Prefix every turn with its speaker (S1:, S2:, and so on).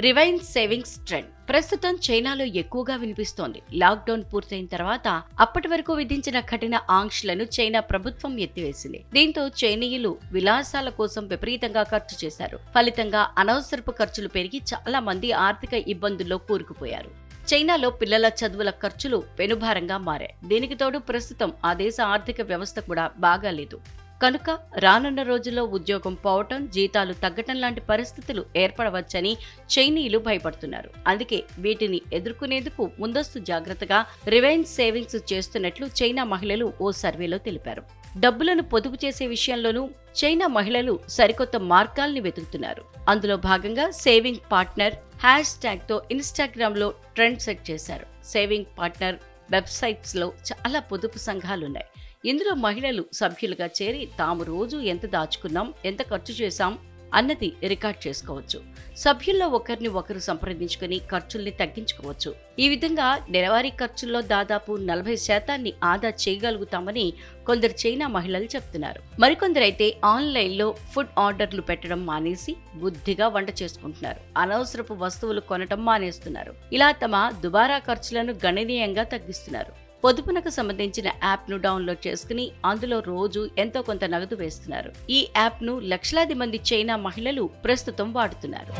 S1: రివైన్ savings trend. ప్రస్తుతం చైనాలో ఎక్కువగా వినిపిస్తోంది. లాక్డౌన్ పూర్తయిన తర్వాత అప్పటి వరకు విధించిన కఠిన ఆంక్షలను చైనా ప్రభుత్వం ఎత్తివేసింది. దీంతో చైనీయులు విలాసాల కోసం విపరీతంగా ఖర్చు చేశారు. ఫలితంగా అనవసరపు ఖర్చులు పెరిగి చాలా మంది ఆర్థిక ఇబ్బందుల్లో కూరుకుపోయారు. చైనాలో పిల్లల చదువుల ఖర్చులు పెనుభారంగా మారాయి. దీనికి తోడు ప్రస్తుతం ఆ దేశ ఆర్థిక వ్యవస్థ కూడా బాగాలేదు. కనుక రానున్న రోజుల్లో ఉద్యోగం పోవటం జీతాలు తగ్గటం లాంటి పరిస్థితులు ఏర్పడవచ్చని చైనీయులు భయపడుతున్నారు. అందుకే వీటిని ఎదుర్కొనేందుకు ముందస్తు జాగ్రత్తగా రివైన్స్ సేవింగ్స్ చేస్తున్నట్లు చైనా మహిళలు ఓ సర్వేలో తెలిపారు. డబ్బులను పొదుపు చేసే విషయంలోనూ చైనా మహిళలు సరికొత్త మార్గాల్ని వెతుకుతున్నారు. అందులో భాగంగా సేవింగ్ పార్ట్నర్ హ్యాష్ ట్యాగ్తో ఇన్స్టాగ్రామ్లో ట్రెండ్ సెట్ చేశారు. సేవింగ్ పార్ట్నర్ వెబ్సైట్స్లో చాలా పొదుపు సంఘాలున్నాయి. ఇందులో మహిళలు సభ్యులుగా చేరి తాము రోజు ఎంత దాచుకున్నాం ఎంత ఖర్చు చేశాం అన్నది రికార్డ్ చేసుకోవచ్చు. సభ్యుల్లో ఒకరిని ఒకరు సంప్రదించుకుని ఖర్చుల్ని తగ్గించుకోవచ్చు. ఈ విధంగా నెలవారీ ఖర్చుల్లో దాదాపు నలభై శాతాన్ని ఆదా చేయగలుగుతామని కొందరు చైనా మహిళలు చెప్తున్నారు. మరికొందరైతే ఆన్లైన్లో ఫుడ్ ఆర్డర్లు పెట్టడం మానేసి బుద్ధిగా వంట చేసుకుంటున్నారు. అనవసరపు వస్తువులు కొనటం మానేస్తున్నారు. ఇలా తమ దుబారా ఖర్చులను గణనీయంగా తగ్గిస్తున్నారు. పొదుపునకు సంబంధించిన యాప్ను డౌన్లోడ్ చేసుకుని అందులో రోజు ఎంతో కొంత నగదు వేస్తున్నారు. ఈ యాప్ను లక్షలాది మంది చైనా మహిళలు ప్రస్తుతం వాడుతున్నారు.